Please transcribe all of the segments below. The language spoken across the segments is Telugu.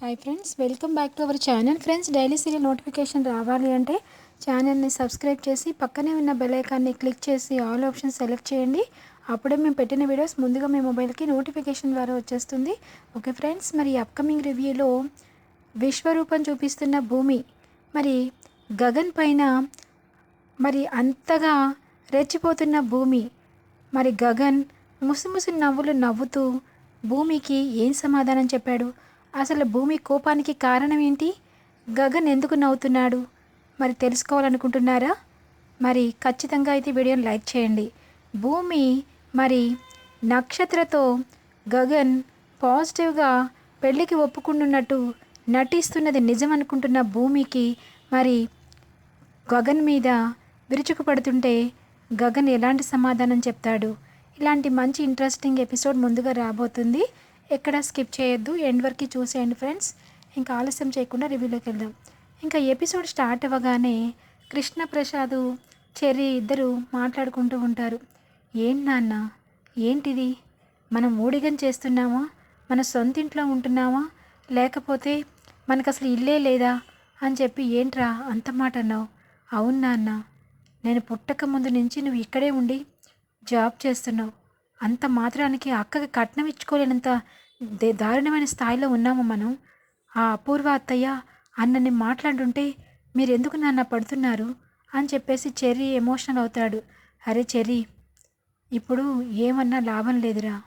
Hi friends welcome back to our channel friends daily serial notification రావాలి అంటే ఛానల్ని సబ్స్క్రైబ్ చేసి పక్కనే ఉన్న బెల్ ఐకాన్ని క్లిక్ చేసి ఆల్ ఆప్షన్ సెలెక్ట్ చేయండి. అప్పుడే మేము పెట్టిన వీడియోస్ ముందుగా మీ మొబైల్కి నోటిఫికేషన్ ద్వారా వచ్చేస్తుంది. ఓకే ఫ్రెండ్స్ మరి అప్కమింగ్ రివ్యూలో విశ్వరూపం చూపిస్తున్న భూమి మరి గగన్ పైన మరి అంతగా రెచ్చిపోతున్న భూమి మరి గగన్ ముసిముసి నవ్వులు నవ్వుతూ భూమికి ఏం సమాధానం చెప్పాడు? అసలు భూమి కోపానికి కారణం ఏంటి? గగన్ ఎందుకు నవ్వుతున్నాడు? మరి తెలుసుకోవాలనుకుంటున్నారా? మరి ఖచ్చితంగా అయితే వీడియోని లైక్ చేయండి. భూమి మరి నక్షత్రతో గగన్ పాజిటివ్గా పెళ్ళికి ఒప్పుకుంటున్నట్టు నటిస్తున్నది నిజం అనుకుంటున్న భూమికి మరి గగన్ మీద విరుచుకుపడుతుంటే గగన్ ఎలాంటి సమాధానం చెప్తాడు? ఇలాంటి మంచి ఇంట్రెస్టింగ్ ఎపిసోడ్ ముందుగా రాబోతుంది. ఎక్కడ స్కిప్ చేయొద్దు. ఎండ్ వరకు చూసేయండి ఫ్రెండ్స్. ఇంకా ఆలస్యం చేయకుండా రివ్యూలోకి వెళ్దాం. ఇంకా ఎపిసోడ్ స్టార్ట్ అవ్వగానే కృష్ణ ప్రసాద్ చెర్రీ ఇద్దరు మాట్లాడుకుంటూ ఉంటారు. ఏం నాన్న? ఏంటిది? మనం ఊడిగం చేస్తున్నామా? మన సొంత ఇంట్లో ఉంటున్నామా? లేకపోతే మనకు అసలు ఇల్లే లేదా అని చెప్పి ఏంట్రా? అంత మాట అన్నావు. అవును నాన్న. నేను పుట్టక ముందు నుంచి నువ్వు ఇక్కడే ఉండి జాబ్ చేస్తున్నావు. అంత మాత్రానికి అక్కకి కట్నం ఇచ్చుకోలేనంత దే- దారుణమైన స్థాయిలో ఉన్నాము మనం. ఆ అపూర్వ అత్తయ్య అన్నని మాట్లాడుంటే మీరెందుకు నాన్న పడుతున్నారు? అని చెప్పేసి చెర్రీ ఎమోషనల్ అవుతాడు. అరే చెర్రీ ఇప్పుడు ఏమన్నా లాభం లేదురా.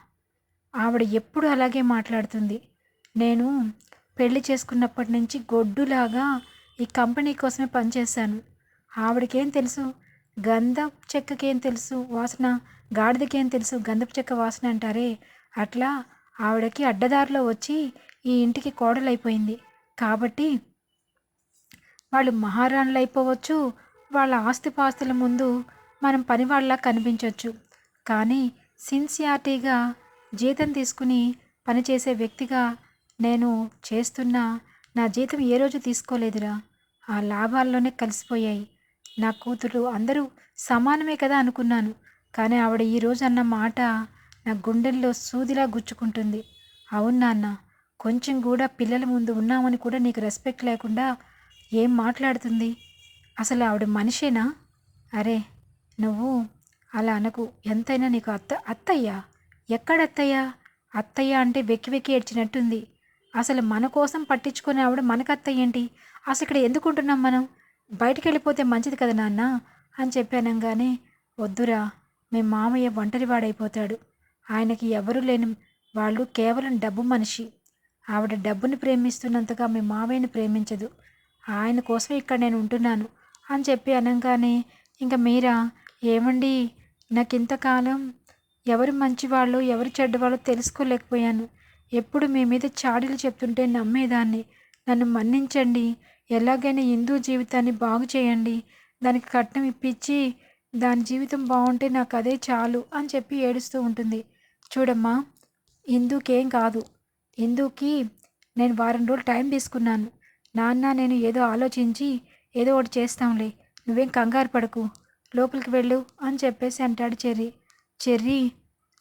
ఆవిడ ఎప్పుడు అలాగే మాట్లాడుతుంది. నేను పెళ్ళి చేసుకున్నప్పటి నుంచి గొడ్డులాగా ఈ కంపెనీ కోసమే పనిచేశాను. ఆవిడకేం తెలుసు? గంధపు చెక్కకేం తెలుసు? వాసన గాడిదకేం తెలుసు? గంధపు చెక్క వాసన అంటారే. అట్లా ఆవిడకి అడ్డదారిలో వచ్చి ఈ ఇంటికి కోడలైపోయింది. కాబట్టి వాళ్ళు మహారాణులు అయిపోవచ్చు వాళ్ళ ఆస్తిపాస్తుల ముందు మనం పనివాళ్ళలా కనిపించవచ్చు కానీ సిన్సియారిటీగా జీతం తీసుకుని పనిచేసే వ్యక్తిగా నేను చేస్తున్న నా జీతం ఏ రోజు తీసుకోలేదురా. ఆ లాభాల్లోనే కలిసిపోయాయి. నా కూతురు అందరూ సమానమే కదా అనుకున్నాను. కానీ ఆవిడ ఈరోజు అన్న మాట నా గుండెల్లో సూదిలా గుచ్చుకుంటుంది. అవును నాన్న కొంచెం కూడా పిల్లల ముందు ఉన్నామని కూడా నీకు రెస్పెక్ట్ లేకుండా ఏం మాట్లాడుతుంది? అసలు ఆవిడ మనిషేనా? అరే నువ్వు అలా అనకు. ఎంతైనా నీకు అత్త అత్తయ్యా? ఎక్కడ అత్తయ్యా? అత్తయ్య అంటే వెక్కి వెక్కి ఏడ్చినట్టుంది. అసలు మన కోసం పట్టించుకునే ఆవిడ మనకు అత్తయ్య ఏంటి? అసలు ఇక్కడ ఎందుకుంటున్నాం మనం? బయటికి వెళ్ళిపోతే మంచిది కదా నాన్న? అని చెప్పానంగానే వద్దురా మీ మామయ్య ఒంటరివాడైపోతాడు ఆయనకి ఎవరు లేని వాళ్ళు కేవలం డబ్బు మనిషి. ఆవిడ డబ్బుని ప్రేమిస్తున్నంతగా మీ మావయ్యని ప్రేమించదు. ఆయన కోసం ఇక్కడ నేను ఉంటున్నాను అని చెప్పి అనగానే ఇంకా మీరా? ఏమండి? నాకు ఇంతకాలం ఎవరు మంచివాళ్ళు ఎవరు చెడ్డవాళ్ళు తెలుసుకోలేకపోయాను. ఎప్పుడు మీ మీద చాడీలు చెప్తుంటే నమ్మేదాన్ని. నన్ను మన్నించండి. ఎలాగైనా హిందూ జీవితాన్ని బాగు చేయండి దానికి కట్నం ఇప్పించి దాని జీవితం బాగుంటే నాకు అదే చాలు అని చెప్పి ఏడుస్తూ ఉంటుంది. చూడమ్మా హిందూకేం కాదు. హిందూకి నేను వారం రోజులు టైం తీసుకున్నాను. నాన్న నేను ఏదో ఆలోచించి ఏదో ఒకటి చేస్తాంలే. నువ్వేం కంగారు పడకు. లోపలికి వెళ్ళు అని చెప్పేసి అంటాడు చెర్రీ. చెర్రీ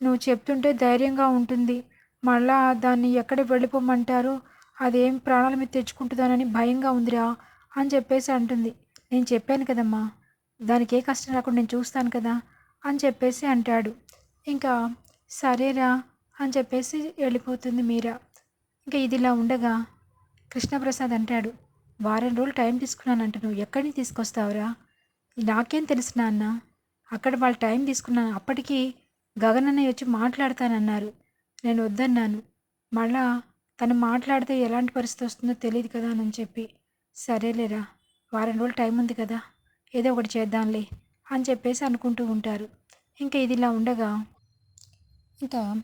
నువ్వు చెప్తుంటే ధైర్యంగా ఉంటుంది. మళ్ళా దాన్ని ఎక్కడ వెళ్ళిపోమంటారో? అదేం ప్రాణాల మీద తెచ్చుకుంటుందోనని భయంగా ఉందిరా అని చెప్పేసి అంటుంది. నేను చెప్పాను కదమ్మా. దానికి ఏ కష్టం రాకుండా నేను చూస్తాను కదా అని చెప్పేసి అంటాడు. ఇంకా సరేరా అని చెప్పేసి వెళ్ళిపోతుంది మీరా. ఇంకా ఇదిలా ఉండగా కృష్ణప్రసాద్ అంటాడు వారం రోజులు టైం తీసుకున్నానంట నువ్వు ఎక్కడి నుంచి తీసుకొస్తావురా? నాకేం తెలుసు నాన్న. అక్కడ వాళ్ళు టైం తీసుకున్నాను. అప్పటికీ గగన్ అన్నయ్య వచ్చి మాట్లాడతానన్నారు. నేను వద్దన్నాను. మళ్ళా తను మాట్లాడితే ఎలాంటి పరిస్థితి వస్తుందో తెలియదు కదా అని చెప్పి సరేలేరా వారం రోజులు టైం ఉంది కదా. ఏదో ఒకటి చేద్దాంలే అని చెప్పేసి అనుకుంటూ ఉంటారు. ఇంకా ఇది ఇలా ఉండగా ఇంకా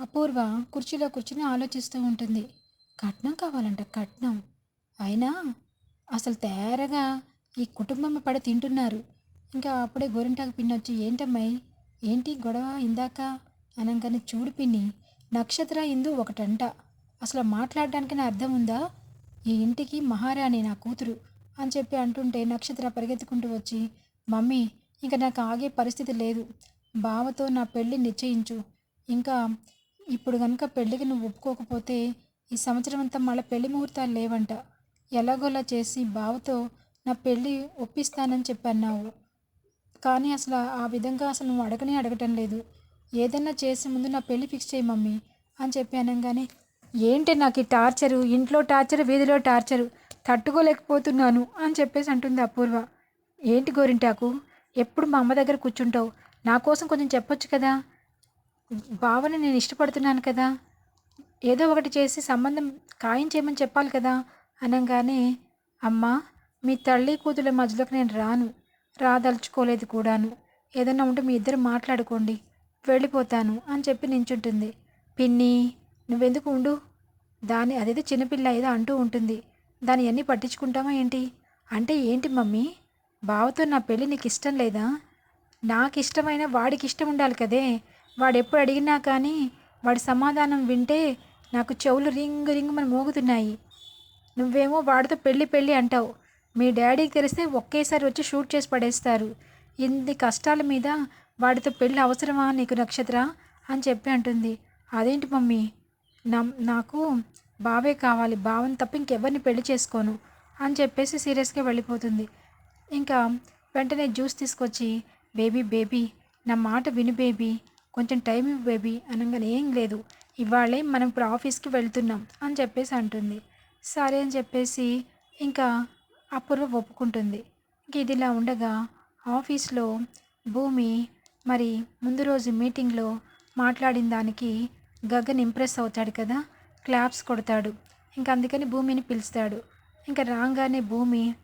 అపూర్వ కుర్చీలో కూర్చుని ఆలోచిస్తూ ఉంటుంది. కట్నం కావాలంట కట్నం. అయినా అసలు తేరగా ఈ కుటుంబం పడి తింటున్నారు. ఇంకా అప్పుడే గోరింటాకు పిన్ని వచ్చి ఏంటమ్మాయి? ఏంటి గొడవ ఇందాక? అనగానే చూడు పిన్ని నక్షత్ర ఇందు ఒకటంట. అసలు మాట్లాడడానికి నా అర్థం ఉందా? ఈ ఇంటికి మహారాణి నా కూతురు. అని చెప్పి అంటుంటే నక్షత్ర పరిగెత్తుకుంటూ వచ్చి మమ్మీ ఇంకా నాకు ఆగే పరిస్థితి లేదు. బావతో నా పెళ్ళి నిశ్చయించు. ఇంకా ఇప్పుడు కనుక పెళ్ళికి నువ్వు ఒప్పుకోకపోతే ఈ సంవత్సరం అంతా మళ్ళీ పెళ్ళి ముహూర్తాలు లేవంట. ఎలాగోలా చేసి బావతో నా పెళ్ళి ఒప్పిస్తానని చెప్పన్నావు. కానీ అసలు ఆ విధంగా అసలు నువ్వు అడగనే అడగటం లేదు. ఏదన్నా చేసే ముందు నా పెళ్ళి ఫిక్స్ చేయి మమ్మీ అని చెప్పి అనగానే ఏంటి నాకు ఈ టార్చరు? ఇంట్లో టార్చరు వీధిలో టార్చరు? తట్టుకోలేకపోతున్నాను అని చెప్పేసి అంటుంది అపూర్వ. ఏంటి గోరింటాకు? ఎప్పుడు మా అమ్మ దగ్గర కూర్చుంటావు? నా కోసం కొంచెం చెప్పొచ్చు కదా? బావని నేను ఇష్టపడుతున్నాను కదా? ఏదో ఒకటి చేసి సంబంధం ఖాయం చేయమని చెప్పాలి కదా? అనగానే అమ్మా మీ తల్లి కూతుళ్ళ మధ్యలోకి నేను రాను. రాదలుచుకోలేదు కూడాను. ఏదన్నా ఉంటే మీ ఇద్దరు మాట్లాడుకోండి. వెళ్ళిపోతాను అని చెప్పి నించుంటుంది. పిన్ని నువ్వెందుకు ఉండు? దాని అదేదో చిన్నపిల్ల ఏదో అంటూ ఉంటుంది. దాని అన్నీ పట్టించుకుంటామా ఏంటి? అంటే ఏంటి మమ్మీ? బావతో నా పెళ్ళి నీకు ఇష్టం లేదా? నాకు ఇష్టమైన వాడికి ఇష్టం ఉండాలి కదే. వాడెప్పుడు అడిగినా కానీ వాడి సమాధానం వింటే నాకు చెవులు రింగ్ రింగు మన మోగుతున్నాయి. నువ్వేమో వాడితో పెళ్ళి పెళ్ళి అంటావు. మీ డాడీకి తెలిస్తే ఒకేసారి వచ్చి షూట్ చేసి పడేస్తారు. ఇన్ని కష్టాల మీద వాడితో పెళ్ళి అవసరమా నీకు నక్షత్ర? అని చెప్పి అంటుంది. అదేంటి మమ్మీ? నా నాకు బావే కావాలి బావని తప్ప ఇంకెవరిని పెళ్ళి చేసుకోను అని చెప్పేసి సీరియస్గా వెళ్ళిపోతుంది. ఇంకా వెంటనే జ్యూస్ తీసుకొచ్చి బేబీ బేబీ నా మాట విను బేబీ కొంచెం టైం ఇవ్వు బేబీ అనగానే ఏం లేదు ఇవాళే మనం ఇప్పుడు ఆఫీస్కి వెళ్తున్నాం అని చెప్పేసి అంటుంది. సరే అని చెప్పేసి ఇంకా అపూర్వ ఒప్పుకుంటుంది. ఇంక ఇదిలా ఉండగా ఆఫీస్లో భూమి మరి ముందు రోజు మీటింగ్లో మాట్లాడిన దానికి గగన్ ఇంప్రెస్ అవుతాడు కదా క్లాప్స్ కొడతాడు. ఇంకా అందుకని భూమిని పిలుస్తాడు. ఇంకా రాగానే భూమి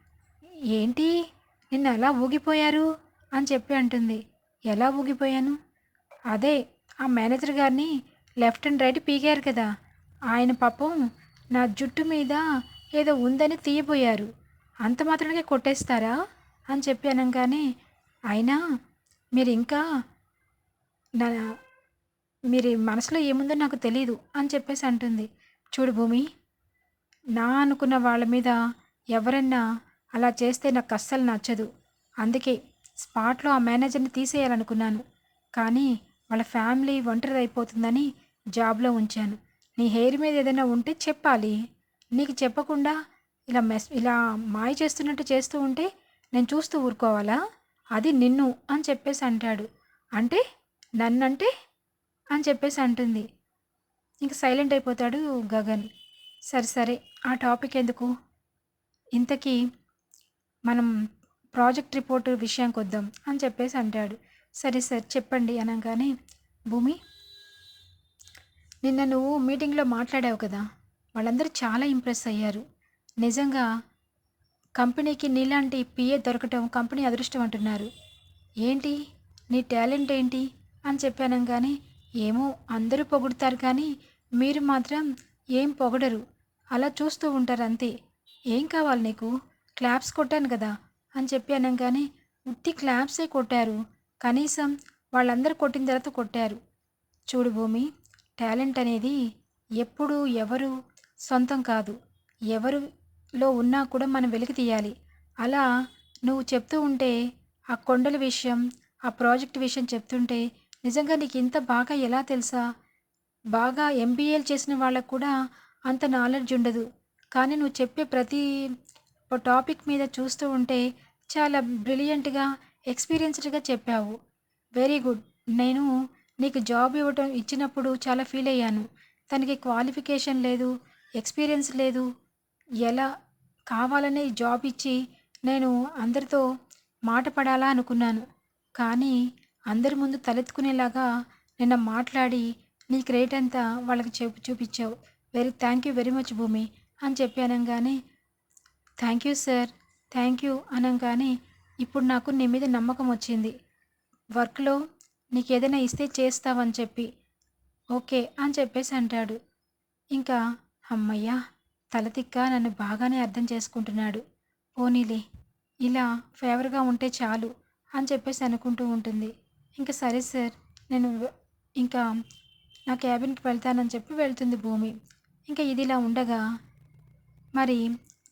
ఏంటి? నిన్న ఎలా ఊగిపోయారు? అని చెప్పి అంటుంది. ఎలా ఊగిపోయాను? అదే ఆ మేనేజర్ గారిని లెఫ్ట్ అండ్ రైట్ పీకారు కదా. ఆయన పాపం నా జుట్టు మీద ఏదో ఉందని తీయబోయారు. అంత మాత్రమే కొట్టేస్తారా? అని చెప్పి అనగానే అయినా మీరు ఇంకా నా మీరు మనసులో ఏముందో నాకు తెలియదు అని చెప్పేసి అంటుంది. చూడు భూమి నా అనుకున్న వాళ్ళ మీద ఎవరన్నా అలా చేస్తే నాకు అస్సలు నచ్చదు. అందుకే స్పాట్లో ఆ మేనేజర్ని తీసేయాలనుకున్నాను. కానీ వాళ్ళ ఫ్యామిలీ ఒంటరి అయిపోతుందని జాబ్లో ఉంచాను. నీ హెయిర్ మీద ఏదైనా ఉంటే చెప్పాలి. నీకు చెప్పకుండా ఇలా మెస్ ఇలా మాయ చేస్తున్నట్టు చేస్తూ ఉంటే నేను చూస్తూ ఊరుకోవాలా? అది నిన్ను అని చెప్పేసి అంటాడు. అంటే నన్నంటే అని చెప్పేసి అంటుంది. ఇంక సైలెంట్ అయిపోతాడు గగన్. సరే సరే ఆ టాపిక్ ఎందుకు? ఇంతకీ మనం ప్రాజెక్ట్ రిపోర్ట్ విషయానికి వద్దాం అని చెప్పేసి అంటాడు. సరే సార్ చెప్పండి అనగానే భూమి నిన్న నువ్వు మీటింగ్లో మాట్లాడావు కదా వాళ్ళందరూ చాలా ఇంప్రెస్ అయ్యారు. నిజంగా కంపెనీకి నీలాంటి పిఏ దొరకటం కంపెనీ అదృష్టం అంటున్నారు. ఏంటి? నీ టాలెంట్ ఏంటి? అని చెప్పానంగానే ఏమో అందరూ పొగుడుతారు కానీ మీరు మాత్రం ఏం పొగడరు. అలా చూస్తూ ఉంటారు అంతే ఏం కావాలి నీకు? క్లాప్స్ కొట్టాను కదా అని చెప్పి అనగానే ఉత్తి క్లాప్సే కొట్టారు. కనీసం వాళ్ళందరూ కొట్టిన తర్వాత కొట్టారు. చూడు భూమి టాలెంట్ అనేది ఎప్పుడు ఎవరు సొంతం కాదు. ఎవరిలో ఉన్నా కూడా మనం వెలికి తీయాలి. అలా నువ్వు చెప్తూ ఉంటే ఆ కొండల విషయం ఆ ప్రాజెక్ట్ విషయం చెప్తుంటే నిజంగా నీకు ఇంత బాగా ఎలా తెలుసా? బాగా ఎంబీఏలు చేసిన వాళ్ళకు కూడా అంత నాలెడ్జ్ ఉండదు. కానీ నువ్వు చెప్పే ప్రతి టాపిక్ మీద చూస్తూ ఉంటే చాలా బ్రిలియంట్గా ఎక్స్పీరియన్స్డ్గా చెప్పావు. Very good. నేను నీకు జాబ్ ఇవ్వటం ఇచ్చినప్పుడు చాలా ఫీల్ అయ్యాను. తనకి క్వాలిఫికేషన్ లేదు ఎక్స్పీరియన్స్ లేదు. ఎలా కావాలనే జాబ్ ఇచ్చి నేను అందరితో మాట పడాలా అనుకున్నాను. కానీ అందరి ముందు తలెత్తుకునేలాగా నిన్న మాట్లాడి నీ క్రెడిట్ అంతా వాళ్ళకి చెప్పు చూపించావు. Very thank you very much Bhoomi అని చెప్పి అనగానే thank you sir thank you అనగానే ఇప్పుడు నాకు నీ మీద నమ్మకం వచ్చింది. వర్క్లో నీకు ఏదైనా ఇస్తే చేస్తావని చెప్పి ఓకే అని చెప్పేసి అంటాడు. ఇంకా అమ్మయ్యా తలతిక్క నన్ను బాగానే అర్థం చేసుకుంటున్నాడు. పోనీలే ఇలా ఫేవర్గా ఉంటే చాలు అని చెప్పేసి అనుకుంటూ ఉంటుంది. ఇంకా సరే సార్ నేను ఇంకా నా క్యాబిన్కి వెళ్తానని చెప్పి వెళ్తుంది భూమి. ఇంకా ఇది ఇలా ఉండగా మరి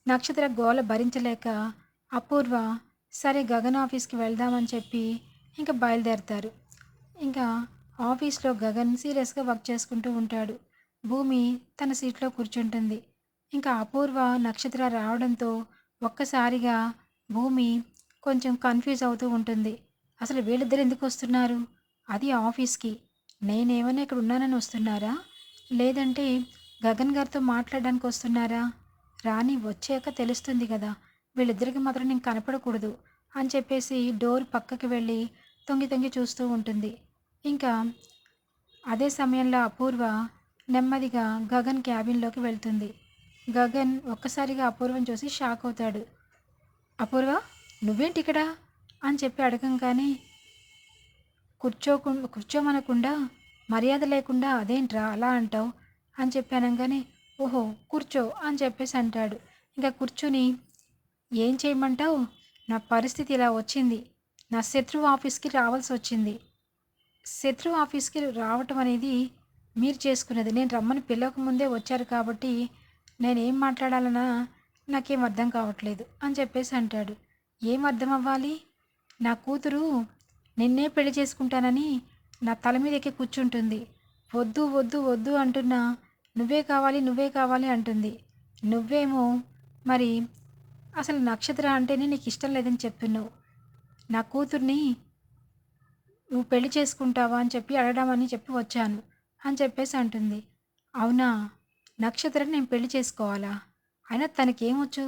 నక్షత్ర గోల భరించలేక అపూర్వ సరే గగన్ ఆఫీస్కి వెళ్దామని చెప్పి ఇంకా బయలుదేరతారు. ఇంకా ఆఫీస్లో గగన్ సీరియస్గా వర్క్ చేసుకుంటూ ఉంటాడు. భూమి తన సీట్లో కూర్చుంటుంది. ఇంకా అపూర్వ నక్షత్ర రావడంతో ఒక్కసారిగా భూమి కొంచెం కన్ఫ్యూజ్ అవుతూ ఉంటుంది. అసలు వీళ్ళిద్దరు ఎందుకు వస్తున్నారు? అది ఆఫీస్కి. నేనేమైనా ఇక్కడ ఉన్నానని వస్తున్నారా? లేదంటే గగన్ గారితో మాట్లాడడానికి వస్తున్నారా? రాణి వచ్చాక తెలుస్తుంది కదా వీళ్ళిద్దరికి మాత్రం నేను కనపడకూడదు అని చెప్పేసి డోర్ పక్కకి వెళ్ళి తొంగి తొంగి చూస్తూ ఉంటుంది. ఇంకా అదే సమయంలో అపూర్వ నెమ్మదిగా గగన్ క్యాబిన్లోకి వెళ్తుంది. గగన్ ఒక్కసారిగా అపూర్వం చూసి షాక్ అవుతాడు. అపూర్వ నువ్వేంటి ఇక్కడ? అని చెప్పి అడగంగానే కూర్చోకు కూర్చోమనకుండా మర్యాద లేకుండా అదేంట్రా అలా అంటావు? అని చెప్పి అనగానే ఓహో కూర్చో అని చెప్పేసి అంటాడు. ఇంకా కూర్చుని ఏం చేయమంటావు? నా పరిస్థితి ఇలా వచ్చింది. నా శత్రువు ఆఫీస్కి రావాల్సి వచ్చింది. శత్రువు ఆఫీస్కి రావటం అనేది మీరు చేసుకున్నది. నేను రమ్మని పిలవక ముందే వచ్చారు కాబట్టి నేనేం మాట్లాడాలన్నా నాకేం అర్థం కావట్లేదు అని చెప్పేసి అంటాడు. ఏం అర్థం అవ్వాలి? నా కూతురు నిన్నే పెళ్ళి చేసుకుంటానని నా తల మీద ఎక్కి కూర్చుంటుంది. వద్దు వద్దు వద్దు అంటున్నా. నువ్వే కావాలి నువ్వే కావాలి అంటుంది. నువ్వేమో మరి అసలు నక్షత్ర అంటేనే నీకు ఇష్టం లేదని చెప్తున్నావు నా కూతుర్ని నువ్వు పెళ్ళి చేసుకుంటావా అని చెప్పి అడగడామని చెప్పి వచ్చాను అని చెప్పేసి అంటుంది. అవునా? నక్షత్రం నేను పెళ్ళి చేసుకోవాలా? అయినా తనకేమొచ్చు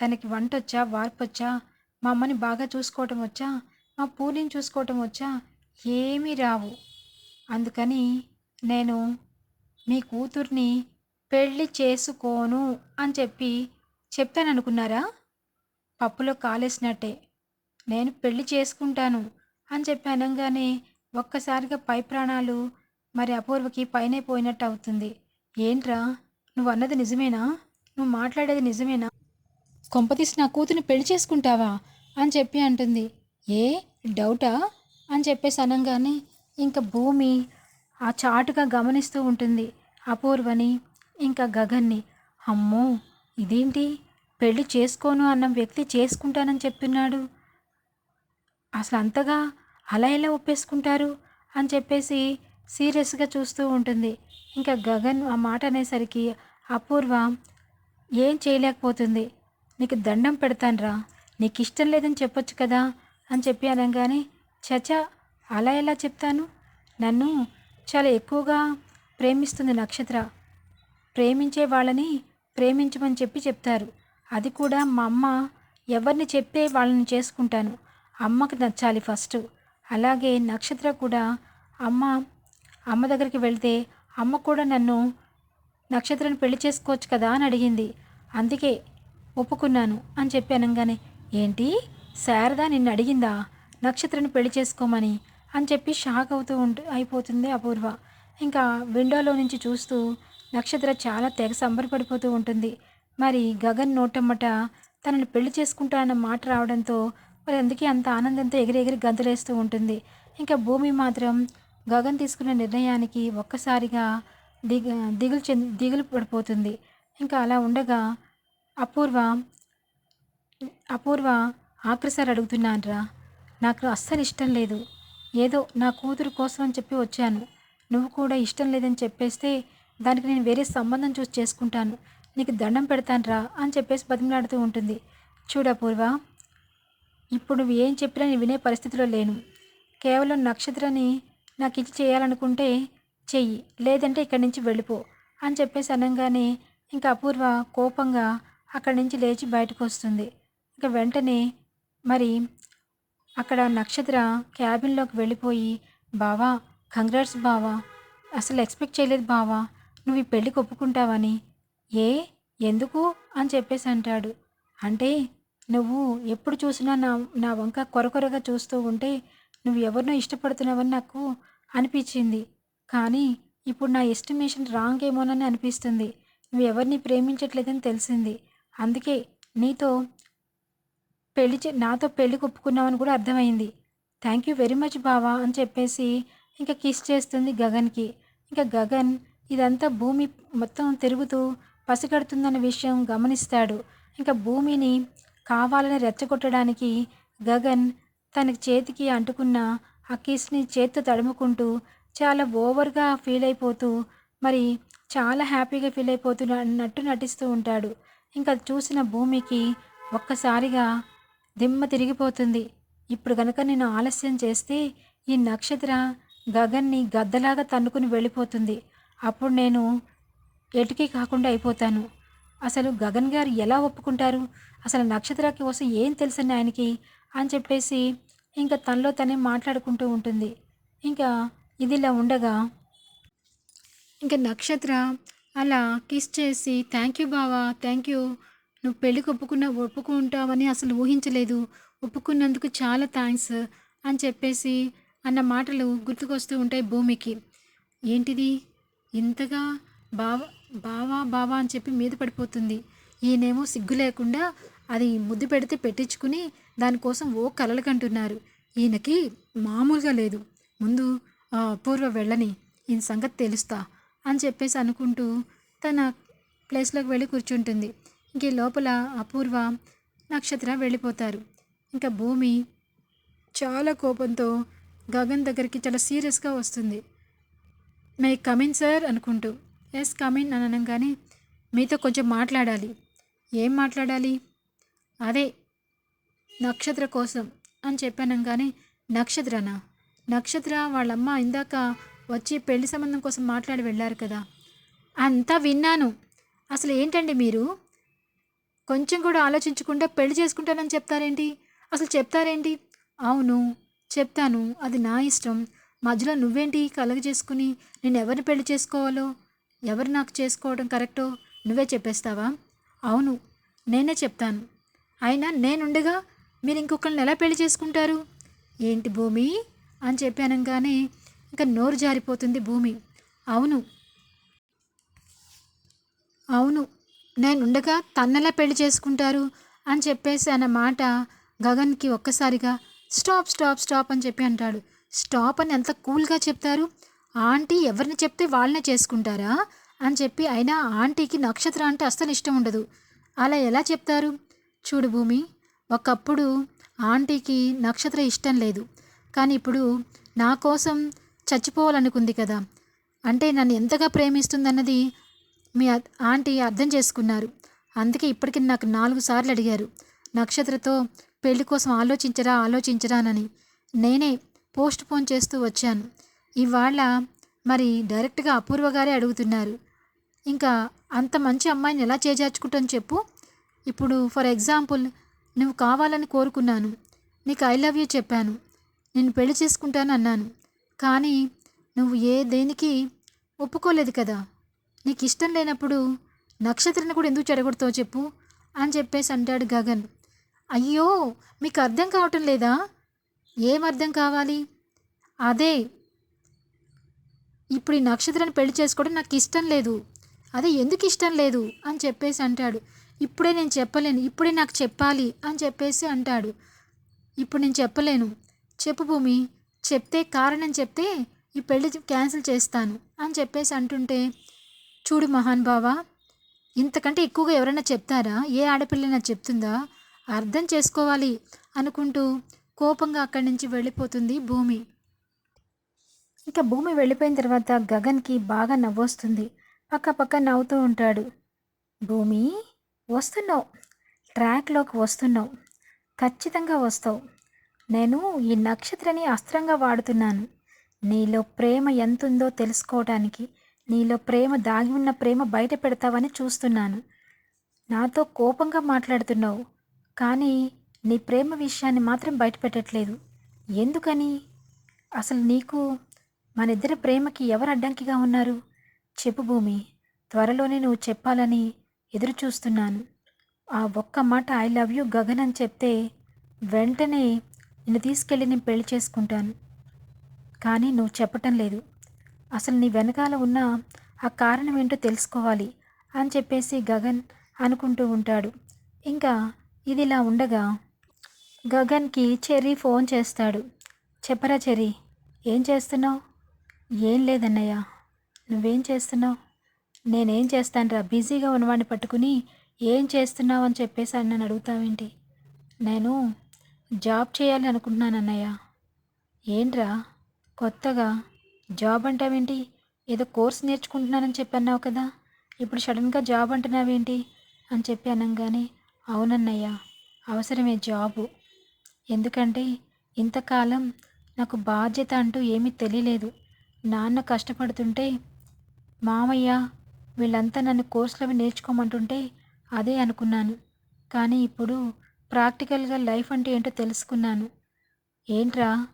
తనకి వంట వచ్చా వార్పొచ్చా? మా అమ్మని బాగా చూసుకోవటం వచ్చా? మా పూలిని చూసుకోవటం వచ్చా? ఏమీ రావు. అందుకని నేను మీ కూతుర్ని పెళ్ళి చేసుకోను అని చెప్పి చెప్తాననుకున్నారా? పప్పులో కాలేసినట్టే. నేను పెళ్ళి చేసుకుంటాను అని చెప్పి అనగానే ఒక్కసారిగా పై ప్రాణాలు మరి అపూర్వకి పైనే పోయినట్టు అవుతుంది. ఏంట్రా? నువ్వు అన్నది నిజమేనా? నువ్వు మాట్లాడేది నిజమేనా? కొంపతీసి నా కూతుని పెళ్ళి చేసుకుంటావా? అని చెప్పి అంటుంది. ఏ? డౌటా? అని చెప్పేసి అనగానే ఇంకా భూమి ఆ చాటుగా గమనిస్తూ ఉంటుంది. అపూర్వని ఇంకా గగన్ని. అమ్మో! ఇదేంటి? పెళ్ళి చేసుకోను అన్న వ్యక్తి చేసుకుంటానని చెప్తున్నాడు అసలు అంతగా అలా ఎలా ఒప్పేసుకుంటారు? అని చెప్పేసి సీరియస్గా చూస్తూ ఉంటుంది. ఇంకా గగన్ ఆ మాట అనేసరికి అపూర్వ ఏం చేయలేకపోతుంది? నీకు దండం పెడతానురా. నీకు ఇష్టం లేదని చెప్పొచ్చు కదా అని చెప్పి అనగానే చచా అలా ఎలా చెప్తాను? నన్ను చాలా ఎక్కువగా ప్రేమిస్తుంది నక్షత్ర. ప్రేమించే వాళ్ళని ప్రేమించమని చెప్పి చెప్తారు. అది కూడా మా అమ్మ ఎవరిని చెప్తే వాళ్ళని చేసుకుంటాను. అమ్మకు నచ్చాలి ఫస్ట్. అలాగే నక్షత్ర కూడా అమ్మ అమ్మ దగ్గరికి వెళ్తే అమ్మ కూడా నన్ను నక్షత్రను పెళ్ళి చేసుకోవచ్చు కదా అని అడిగింది. అందుకే ఒప్పుకున్నాను అని చెప్పి అనగానే ఏంటి? శారదా నిన్ను అడిగిందా? నక్షత్రను పెళ్ళి చేసుకోమని? అని చెప్పి షాక్ అవుతూ ఉంటు అయిపోతుంది అపూర్వ. ఇంకా విండోలో నుంచి చూస్తూ నక్షత్ర చాలా తెగ సంబరపడిపోతూ ఉంటుంది. మరి గగన్ నోటమ్మట తనని పెళ్ళి చేసుకుంటానన్న మాట రావడంతో మరి అందుకే అంత ఆనందంతో ఎగిరెగిరి గంతులేస్తూ ఉంటుంది. ఇంకా భూమి మాత్రం గగన్ తీసుకున్న నిర్ణయానికి ఒక్కసారిగా దిగు దిగులు చెంది దిగులు పడిపోతుంది. ఇంకా అలా ఉండగా అపూర్వ అపూర్వ ఆఖరిసారి అడుగుతున్నానరా నాకు అస్సలు ఇష్టం లేదు. ఏదో నా కూతురు కోసం అని చెప్పి వచ్చాను. నువ్వు కూడా ఇష్టం లేదని చెప్పేస్తే దానికి నేను వేరే సంబంధం చూసి చేసుకుంటాను. నీకు దండం పెడతానురా అని చెప్పేసి బతిమలాడుతూ ఉంటుంది. చూడు అపూర్వ ఇప్పుడు నువ్వు ఏం చెప్పినా నేను వినే పరిస్థితిలో లేను. కేవలం నక్షత్రాన్ని నాకు ఇచ్చి చేయాలనుకుంటే చెయ్యి లేదంటే ఇక్కడి నుంచి వెళ్ళిపో అని చెప్పేసి అనగానే ఇంకా అపూర్వ కోపంగా అక్కడి నుంచి లేచి బయటకు వస్తుంది. ఇక వెంటనే మరి అక్కడ నక్షత్ర క్యాబిన్లోకి వెళ్ళిపోయి బావా కంగ్రాట్స్ బావా అసలు ఎక్స్పెక్ట్ చేయలేదు బావా నువ్వు ఈ పెళ్ళికి ఒప్పుకుంటావని. ఏ? ఎందుకు? అని చెప్పేసి అంటాడు. అంటే నువ్వు ఎప్పుడు చూసినా నా నా వంక కొరకొరగా చూస్తూ ఉంటే నువ్వు ఎవరినో ఇష్టపడుతున్నావని నాకు అనిపించింది. కానీ ఇప్పుడు నా ఎస్టిమేషన్ రాంగ్ ఏమోనని అనిపిస్తుంది. నువ్వు ఎవరిని ప్రేమించట్లేదని తెలిసింది. అందుకే నీతో పెళ్ళి చే నాతో పెళ్ళి ఒప్పుకున్నావని కూడా అర్థమైంది. థ్యాంక్ యూ వెరీ మచ్ బావా అని చెప్పేసి ఇంకా కిస్ చేస్తుంది గగన్కి. ఇంకా గగన్ ఇదంతా భూమి మొత్తం తిరుగుతూ పసిగడుతుందన్న విషయం గమనిస్తాడు. ఇంకా భూమిని కావాలని రెచ్చగొట్టడానికి గగన్ తన చేతికి అంటుకున్న ఆ కిస్ని చేత్తో తడుముకుంటూ చాలా ఓవర్గా ఫీల్ అయిపోతూ మరి చాలా హ్యాపీగా ఫీల్ అయిపోతున్నట్టు నటిస్తూ ఉంటాడు. ఇంకా చూసిన భూమికి ఒక్కసారిగా దిమ్మ తిరిగిపోతుంది. ఇప్పుడు కనుక నేను ఆలస్యం చేస్తే ఈ నక్షత్ర గగన్ని గద్దలాగా తన్నుకుని వెళ్ళిపోతుంది. అప్పుడు నేను ఎటుకీ కాకుండా అయిపోతాను. అసలు గగన్ గారు ఎలా ఒప్పుకుంటారు? అసలు నక్షత్ర కోసం ఏం తెలుసండి ఆయనకి? అని చెప్పేసి ఇంకా తనలో తనే మాట్లాడుకుంటూ ఉంటుంది. ఇంకా ఇదిలా ఉండగా ఇంకా నక్షత్ర అలా కిస్ చేసి థ్యాంక్ యూ బావా థ్యాంక్ యూ. నువ్వు పెళ్ళికి ఒప్పుకున్న ఒప్పుకుంటావని అసలు ఊహించలేదు. ఒప్పుకున్నందుకు చాలా థ్యాంక్స్ అని చెప్పేసి అన్న మాటలు గుర్తుకొస్తూ ఉంటాయి భూమికి. ఏంటిది? ఇంతగా బావ బావా బావా అని చెప్పి మీద పడిపోతుంది. ఈయనేమో సిగ్గు లేకుండా అది ముద్దు పెడితే పెట్టించుకుని దానికోసం ఓ కలలు కంటున్నారు. ఈయనకి మామూలుగా లేదు. ముందు ఆ అపూర్వ వెళ్ళని ఈయన సంగతి తెలుస్తా. అని చెప్పేసి అనుకుంటూ తన ప్లేస్లోకి వెళ్ళి కూర్చుంటుంది. ఇంక ఈ లోపల అపూర్వ నక్షత్ర వెళ్ళిపోతారు. ఇంకా భూమి చాలా కోపంతో గగన్ దగ్గరికి చాలా సీరియస్గా వస్తుంది. మే కమిన్ సార్ అనుకుంటూ. ఎస్ కమిన్ అని అనగానే మీతో కొంచెం మాట్లాడాలి. ఏం మాట్లాడాలి? అదే నక్షత్ర కోసం అని చెప్పానంగానే నక్షత్రనా? నక్షత్ర వాళ్ళమ్మ ఇందాక వచ్చి పెళ్ళి సంబంధం కోసం మాట్లాడి వెళ్ళారు కదా. అంతా విన్నాను. అసలు ఏంటండి మీరు? కొంచెం కూడా ఆలోచించకుండా పెళ్ళి చేసుకుంటానని చెప్తారేంటి? అసలు చెప్తారేంటి? అవును చెప్తాను. అది నా ఇష్టం. మధ్యలో నువ్వేంటి కలగ చేసుకుని నేను ఎవరిని పెళ్ళి చేసుకోవాలో? ఎవరు నాకు చేసుకోవడం కరెక్టో నువ్వే చెప్పేస్తావా? అవును నేనే చెప్తాను. అయినా నేనుండగా మీరు ఇంకొకరిని ఎలా పెళ్ళి చేసుకుంటారు? ఏంటి భూమి? అని చెప్పానంగానే ఇంకా నోరు జారిపోతుంది భూమి. అవును. అవును. నేనుండగా తన్నెలా పెళ్ళి చేసుకుంటారు? అని చెప్పేసి అన్న మాట గగన్కి ఒక్కసారిగా స్టాప్ స్టాప్ స్టాప్ అని చెప్పి అంటాడు. స్టాప్ అని ఎంత కూల్గా చెప్తారు? ఆంటీ ఎవరిని చెప్తే వాళ్ళనే చేసుకుంటారా? అని చెప్పి అయినా ఆంటీకి నక్షత్రం అంటే అస్సలు ఇష్టం ఉండదు. అలా ఎలా చెప్తారు? చూడు భూమి ఒకప్పుడు ఆంటీకి నక్షత్ర ఇష్టం లేదు. కానీ ఇప్పుడు నా కోసం చచ్చిపోవాలనుకుంది కదా. అంటే నన్ను ఎంతగా ప్రేమిస్తుందన్నది మీ ఆంటీ అర్థం చేసుకున్నారు. అందుకే ఇప్పటికి నాకు నాలుగు సార్లు అడిగారు. నక్షత్రతో పెళ్ళి కోసం ఆలోచించరా ఆలోచించరానని నేనే పోస్ట్ పోన్ చేస్తూ వచ్చాను. ఇవాళ మరి డైరెక్ట్గా అపూర్వ గారే అడుగుతున్నారు. ఇంకా అంత మంచి అమ్మాయిని ఎలా చేజార్చుకుంటాను చెప్పు. ఇప్పుడు ఫర్ ఎగ్జాంపుల్ నువ్వు కావాలని కోరుకున్నాను. నీకు ఐ లవ్ యూ చెప్పాను. నేను పెళ్ళి చేసుకుంటాను అన్నాను. కానీ నువ్వు ఏ దేనికి ఒప్పుకోలేదు కదా. నీకు ఇష్టం లేనప్పుడు నక్షత్రాన్ని కూడా ఎందుకు చెడగొడతావు చెప్పు అని చెప్పేసి అంటాడు గగన్. అయ్యో మీకు అర్థం కావటం లేదా? ఏం అర్థం కావాలి? అదే ఇప్పుడు ఈ నక్షత్రాన్ని పెళ్ళి చేసుకోవడం నాకు ఇష్టం లేదు. అదే ఎందుకు ఇష్టం లేదు? అని చెప్పేసి అంటాడు. ఇప్పుడే నేను చెప్పలేను ఇప్పుడే నాకు చెప్పాలి అని చెప్పేసి అంటాడు. ఇప్పుడు నేను చెప్పలేను. చెప్పు భూమి చెప్తే కారణం చెప్తే ఈ పెళ్ళి క్యాన్సిల్ చేస్తాను అని చెప్పేసి అంటుంటే చూడు మహాన్ బావా ఇంతకంటే ఎక్కువగా ఎవరైనా చెప్తారా? ఏ ఆడపిల్లైనా చెప్తుందా? అర్థం చేసుకోవాలి అనుకుంటూ కోపంగా అక్కడి నుంచి వెళ్ళిపోతుంది భూమి. ఇక భూమి వెళ్ళిపోయిన తర్వాత గగన్కి బాగా నవ్వొస్తుంది. పక్క పక్క నవ్వుతూ ఉంటాడు. భూమి వస్తున్నావు. ట్రాక్లోకి వస్తున్నావు. ఖచ్చితంగా వస్తావు. నేను ఈ నక్షత్రని అస్త్రంగా వాడుతున్నాను. నీలో ప్రేమ ఎంతుందో తెలుసుకోవటానికి నీలో ప్రేమ దాగి ఉన్న ప్రేమ బయట పెడతావని చూస్తున్నాను. నాతో కోపంగా మాట్లాడుతున్నావు కానీ నీ ప్రేమ విషయాన్ని మాత్రం బయట పెట్టట్లేదు. ఎందుకని? అసలు నీకు మన ఇద్దరి ప్రేమకి ఎవరు అడ్డంకిగా ఉన్నారు? చెప్పు భూమి త్వరలోనే నువ్వు చెప్పాలని ఎదురు చూస్తున్నాను ఆ ఒక్క మాట ఐ లవ్ యూ గగన్ అని చెప్తే వెంటనే నిన్ను తీసుకెళ్ళి నేను పెళ్ళి చేసుకుంటాను. కానీ నువ్వు చెప్పటం లేదు. అసలు నీ వెనకాల ఉన్న ఆ కారణం ఏంటో తెలుసుకోవాలి అని చెప్పేసి గగన్ అనుకుంటూ ఉంటాడు. ఇంకా ఇది ఇలా ఉండగా గగన్కి చెర్రీ ఫోన్ చేస్తాడు. చెప్పరా చెర్రీ ఏం చేస్తున్నావు? ఏం లేదన్నయ్య. నువ్వేం చేస్తున్నావు? నేనేం చేస్తానురా? బిజీగా ఉన్నవాడిని పట్టుకుని ఏం చేస్తున్నావు అని చెప్పేసి నన్ను అడుగుతావేంటి? నేను జాబ్ చేయాలి అనుకుంటున్నాను అన్నయ్య ఏంట్రా? కొత్తగా? జాబ్ అంటావేంటి? ఏదో కోర్స్ నేర్చుకుంటున్నానని చెప్పన్నావు కదా. ఇప్పుడు సడన్గా జాబ్ అంటున్నావేంటి? అని చెప్పి అనగానే అవునన్నయ్య అవసరమే జాబు. ఎందుకంటే ఇంతకాలం నాకు బాధ్యత అంటూ ఏమీ తెలియలేదు. నాన్న కష్టపడుతుంటే మామయ్య వీళ్ళంతా నన్ను కోర్సులు అవి నేర్చుకోమంటుంటే అదే అనుకున్నాను. కానీ ఇప్పుడు ప్రాక్టికల్గా లైఫ్ అంటే ఏంటో తెలుసుకున్నాను. ఏంట్రా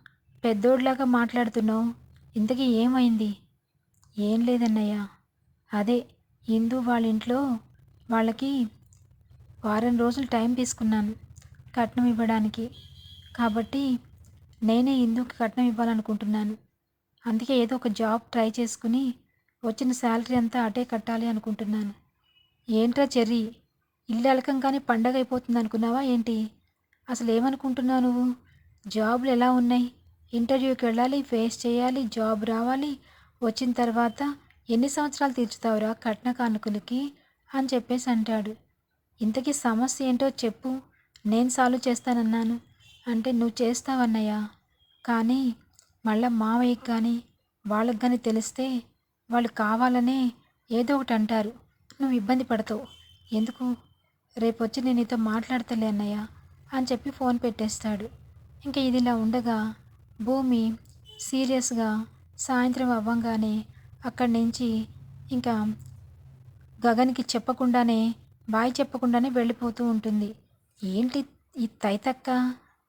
పెద్దోడ్లాగా మాట్లాడుతున్నావు? ఇంతకీ ఏమైంది? ఏం లేదన్నయ్య. అదే హిందూ వాళ్ళ ఇంట్లో వాళ్ళకి వారం రోజులు టైం తీసుకున్నాను కట్నం ఇవ్వడానికి. కాబట్టి నేనే హిందూకి కట్నం ఇవ్వాలనుకుంటున్నాను. అందుకే ఏదో ఒక జాబ్ ట్రై చేసుకుని వచ్చిన శాలరీ అంతా అటే కట్టాలి అనుకుంటున్నాను. ఏంట్రా చెర్రీ? ఇల్లు అలకంగానే పండగ అయిపోతుంది అనుకున్నావా ఏంటి? అసలు ఏమనుకుంటున్నావు నువ్వు? జాబులు ఎలా ఉన్నాయి? ఇంటర్వ్యూకి వెళ్ళాలి ఫేస్ చేయాలి జాబ్ రావాలి వచ్చిన తర్వాత ఎన్ని సంవత్సరాలు తీర్చుతావురా కట్న కానుకలకి అని చెప్పేసి అంటాడు. ఇంతకీ సమస్య ఏంటో చెప్పు నేను సాల్వ్ చేస్తానన్నాను. అంటే నువ్వు చేస్తావన్నయ్యా. కానీ మళ్ళా మావయ్యకి కానీ వాళ్ళకి కానీ తెలిస్తే వాళ్ళు కావాలనే ఏదో ఒకటి అంటారు. నువ్వు ఇబ్బంది పడతావు. ఎందుకు? రేపు వచ్చి నేను నీతో మాట్లాడతలే అన్నయ్య అని చెప్పి ఫోన్ పెట్టేస్తాడు. ఇంకా ఇదిలా ఉండగా భూమి సీరియస్గా సాయంత్రం అవ్వంగానే అక్కడి నుంచి ఇంకా గగన్కి చెప్పకుండానే బాయ్ చెప్పకుండానే వెళ్ళిపోతూ ఉంటుంది. ఏంటి ఈ తైతక్క?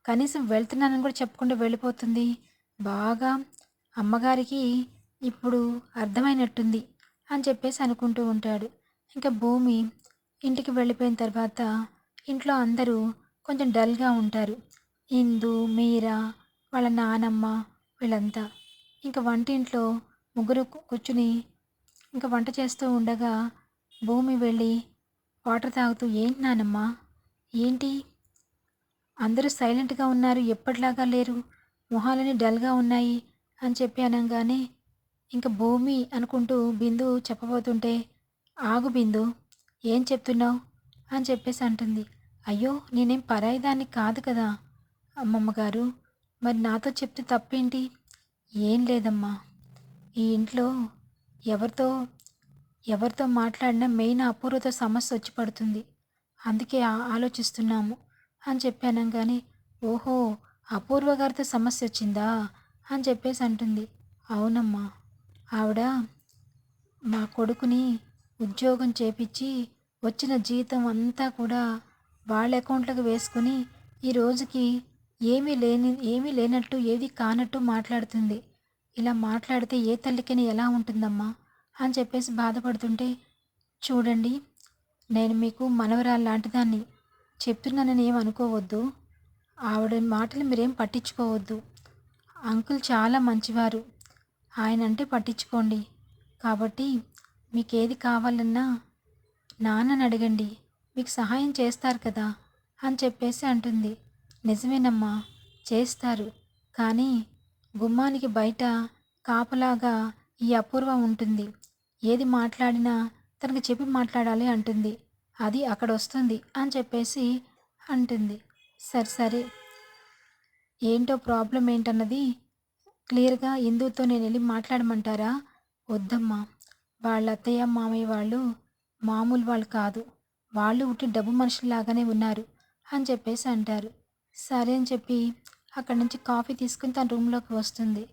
కనీసం వెళ్తున్నానని కూడా చెప్పకుండా వెళ్ళిపోతుంది. బాగా అమ్మగారికి ఇప్పుడు అర్థమైనట్టుంది అని చెప్పేసి అనుకుంటూ ఉంటాడు. ఇంకా భూమి ఇంటికి వెళ్ళిపోయిన తర్వాత ఇంట్లో అందరూ కొంచెం డల్గా ఉంటారు. ఇందు మీరా వాళ్ళ నానమ్మ వీళ్ళంతా. ఇంకా వంటింట్లో ముగ్గురు కూర్చుని ఇంకా వంట చేస్తూ ఉండగా భూమి వెళ్ళి వాటర్ తాగుతూ ఏంటి నానమ్మ? ఏంటి? అందరూ సైలెంట్గా ఉన్నారు ఎప్పటిలాగా లేరు? మొహాలని డల్గా ఉన్నాయి అని చెప్పి అనగానే ఇంకా భూమి అనుకుంటూ బిందు చెప్పబోతుంటే ఆగు బిందు ఏం చెప్తున్నావు? అని చెప్పేసి అంటుంది. అయ్యో నేనేం పరాయిదాన్ని కాదు కదా. అమ్మమ్మ గారు మరి నాతో చెప్తే తప్పేంటి? ఏం లేదమ్మా. ఈ ఇంట్లో ఎవరితో ఎవరితో మాట్లాడినా మెయిన్ అపూర్వతో సమస్య వచ్చి పడుతుంది. అందుకే ఆలోచిస్తున్నాము. అని చెప్పాను కానీ ఓహో అపూర్వ గారితో సమస్య వచ్చిందా? అని చెప్పేసి అంటుంది. అవునమ్మా. ఆవిడ మా కొడుకుని ఉద్యోగం చేపించి వచ్చిన జీతం అంతా కూడా వాళ్ళ అకౌంట్లోకి వేసుకుని ఈ రోజుకి ఏమీ లేని ఏమీ లేనట్టు ఏది కానట్టు మాట్లాడుతుంది. ఇలా మాట్లాడితే ఏ తల్లికైనా ఎలా ఉంటుందమ్మా? అని చెప్పేసి బాధపడుతుంటే చూడండి నేను మీకు మనవరాలు లాంటిదాన్ని చెప్తున్నానని ఏం అనుకోవద్దు. ఆవిడ మాటలు మీరేం పట్టించుకోవద్దు. అంకుల్ చాలా మంచివారు. ఆయన అంటే పట్టించుకోండి. కాబట్టి మీకు ఏది కావాలన్నా నాన్నని అడగండి. మీకు సహాయం చేస్తారు కదా అని చెప్పేసి అంటుంది. నిజమేనమ్మా చేస్తారు. కానీ గుమ్మానికి బయట కాపలాగా ఈ అపూర్వ ఉంటుంది. ఏది మాట్లాడినా తనకు చెప్పి మాట్లాడాలి అంటుంది. అది అక్కడ వస్తుంది అని చెప్పేసి అంటుంది. సరే సరే. ఏంటో ప్రాబ్లం ఏంటన్నది క్లియర్గా ఇందుతో నేను వెళ్ళి మాట్లాడమంటారా? వద్దమ్మా. వాళ్ళ అత్తయ్య మామయ్య వాళ్ళు మామూలు వాళ్ళు కాదు. వాళ్ళు ఉట్టి డబ్బు మనుషులాగానే ఉన్నారు అని చెప్పేసి అంటారు. సరే అని చెప్పి అక్కడి నుంచి కాఫీ తీసుకుని తన రూమ్లోకి వస్తుంది.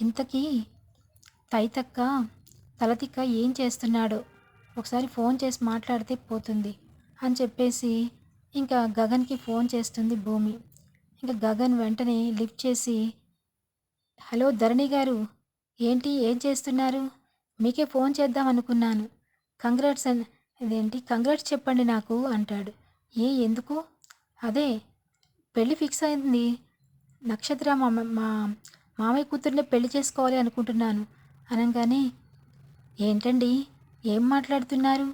ఇంతకీ తైతక్క తలతిక్క ఏం చేస్తున్నాడో ఒకసారి ఫోన్ చేసి మాట్లాడితే పోతుంది అని చెప్పేసి ఇంకా గగన్కి ఫోన్ చేస్తుంది భూమి. ఇంకా గగన్ వెంటనే లిఫ్ట్ చేసి హలో ధరణి గారు ఏంటి ఏం చేస్తున్నారు? మీకే ఫోన్ చేద్దాం అనుకున్నాను. కంగ్రాట్స్ అన్ ఇదేంటి కంగ్రాట్స్ చెప్పండి నాకు అంటాడు. ఏ ఎందుకు? అదే పెళ్ళి ఫిక్స్ అయింది. నక్షత్ర మా మా మామయ్య కూతుర్నే పెళ్ళి చేసుకోవాలి అనుకుంటున్నాను. అనగానే ఏంటండి? ఏం మాట్లాడుతున్నారు?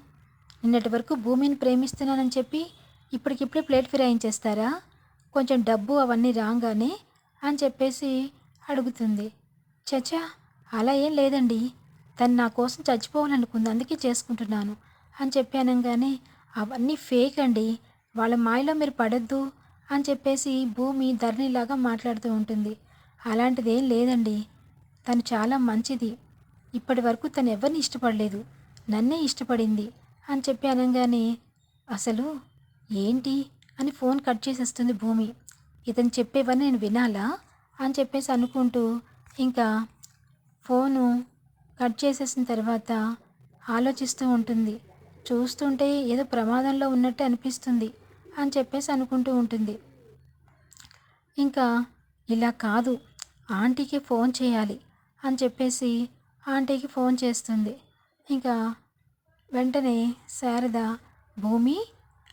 నిన్నటి వరకు భూమిని ప్రేమిస్తున్నానని చెప్పి ఇప్పటికిప్పుడే ప్లేట్ ఫిరాయించేస్తారా? కొంచెం డబ్బు అవన్నీ రాగానే అని చెప్పేసి అడుగుతుంది. చచా అలా ఏం లేదండి. తను నా కోసం చచ్చిపోవాలనుకుంది. అందుకే చేసుకుంటున్నాను అని చెప్పానంగానే అవన్నీ ఫేక్ అండి. వాళ్ళ మాయలో మీరు పడద్దు అని చెప్పేసి భూమి ధరణిలాగా మాట్లాడుతూ ఉంటుంది. అలాంటిదేం లేదండి. తను చాలా మంచిది. ఇప్పటి వరకు తను ఎవరిని ఇష్టపడలేదు. నన్నే ఇష్టపడింది అని చెప్పి అనగానే అసలు ఏంటి? అని ఫోన్ కట్ చేసేస్తుంది భూమి. ఇతను చెప్పేవన్నీ నేను వినాలా? అని చెప్పేసి అనుకుంటూ ఇంకా ఫోను కట్ చేసేసిన తర్వాత ఆలోచిస్తూ ఉంటుంది. చూస్తుంటే ఏదో ప్రమాదంలో ఉన్నట్టు అనిపిస్తుంది అని చెప్పేసి అనుకుంటూ ఉంటుంది. ఇంకా ఇలా కాదు ఆంటీకి ఫోన్ చేయాలి అని చెప్పేసి ఆంటీకి ఫోన్ చేస్తుంది. ఇంకా వెంటనే శారద భూమి?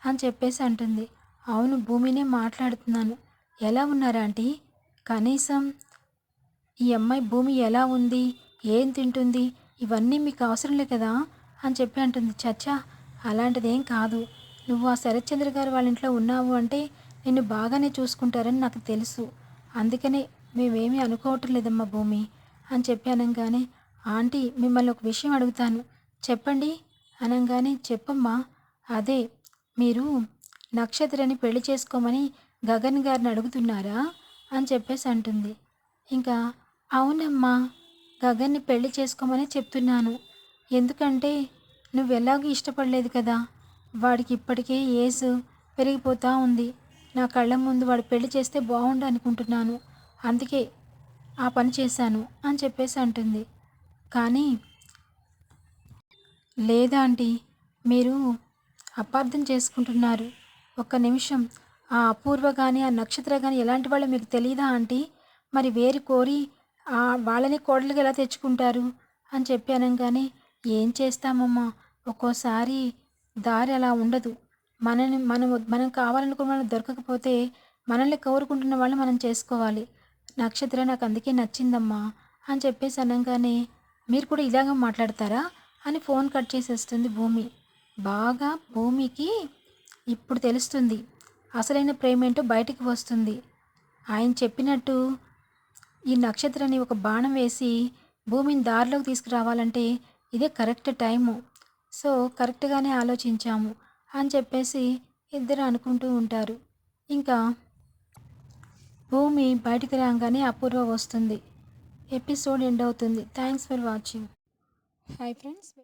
అని చెప్పేసి అంటుంది. అవును భూమినే మాట్లాడుతున్నాను. ఎలా ఉన్నారు ఆంటీ? కనీసం ఈ అమ్మాయి భూమి ఎలా ఉంది? ఏం తింటుంది? ఇవన్నీ మీకు అవసరం లే కదా? అని చెప్పి అంటుంది. చచ్చా అలాంటిదేం కాదు. నువ్వు ఆ శరత్చంద్ర గారు వాళ్ళ ఇంట్లో ఉన్నావు అంటే నిన్ను బాగానే చూసుకుంటారని నాకు తెలుసు. అందుకనే మేమేమీ అనుకోవటం లేదమ్మా భూమి అని చెప్పి అనగానే ఆంటీ మిమ్మల్ని ఒక విషయం అడుగుతాను. చెప్పండి. అనగానే చెప్పమ్మా. అదే మీరు నక్షత్రని పెళ్ళి చేసుకోమని గగన్ గారిని అడుగుతున్నారా? అని చెప్పేసి అంటుంది. ఇంకా అవునమ్మా. గగన్ని పెళ్ళి చేసుకోమని చెప్తున్నాను. ఎందుకంటే నువ్వు ఎలాగూ ఇష్టపడలేదు కదా. వాడికి ఇప్పటికే ఏజ్ పెరిగిపోతూ ఉంది. నా కళ్ళ ముందు వాడు పెళ్ళి చేస్తే బాగుండు అనుకుంటున్నాను. అందుకే ఆ పని చేశాను అని చెప్పేసి అంటుంది. కానీ లేదా ఆంటీ మీరు అపార్థం చేసుకుంటున్నారు. ఒక్క నిమిషం. ఆ అపూర్వ కానీ ఆ నక్షత్ర కానీ ఎలాంటి వాళ్ళు మీకు తెలియదా ఆంటీ? మరి వేరు కోరి వాళ్ళని కోడలికి ఎలా తెచ్చుకుంటారు? అని చెప్పి కానీ ఏం చేస్తామమ్మా? ఒక్కోసారి దారి అలా ఉండదు. మనని మనం మనం కావాలనుకున్న వాళ్ళు దొరకకపోతే మనల్ని కోరుకుంటున్న వాళ్ళు మనం చేసుకోవాలి. నక్షత్ర నాకు అందుకే నచ్చిందమ్మా అని చెప్పేసి అనగానే మీరు కూడా ఇలాగ మాట్లాడతారా? అని ఫోన్ కట్ చేసేస్తుంది భూమి. బాగా భూమికి ఇప్పుడు తెలుస్తుంది. అసలైన ప్రేమ ఏంటో బయటికి వస్తుంది. ఆయన చెప్పినట్టు ఈ నక్షత్రాన్ని ఒక బాణం వేసి భూమిని దారిలోకి తీసుకురావాలంటే ఇదే కరెక్ట్ టైము. సో కరెక్ట్గానే ఆలోచించాము అని చెప్పేసి ఇద్దరు అనుకుంటూ ఉంటారు. ఇంకా భూమి బయటికి రాగానే అపూర్వ వస్తుంది. ఎపిసోడ్ ఎండ్ అవుతుంది. Thanks for watching. Hi friends.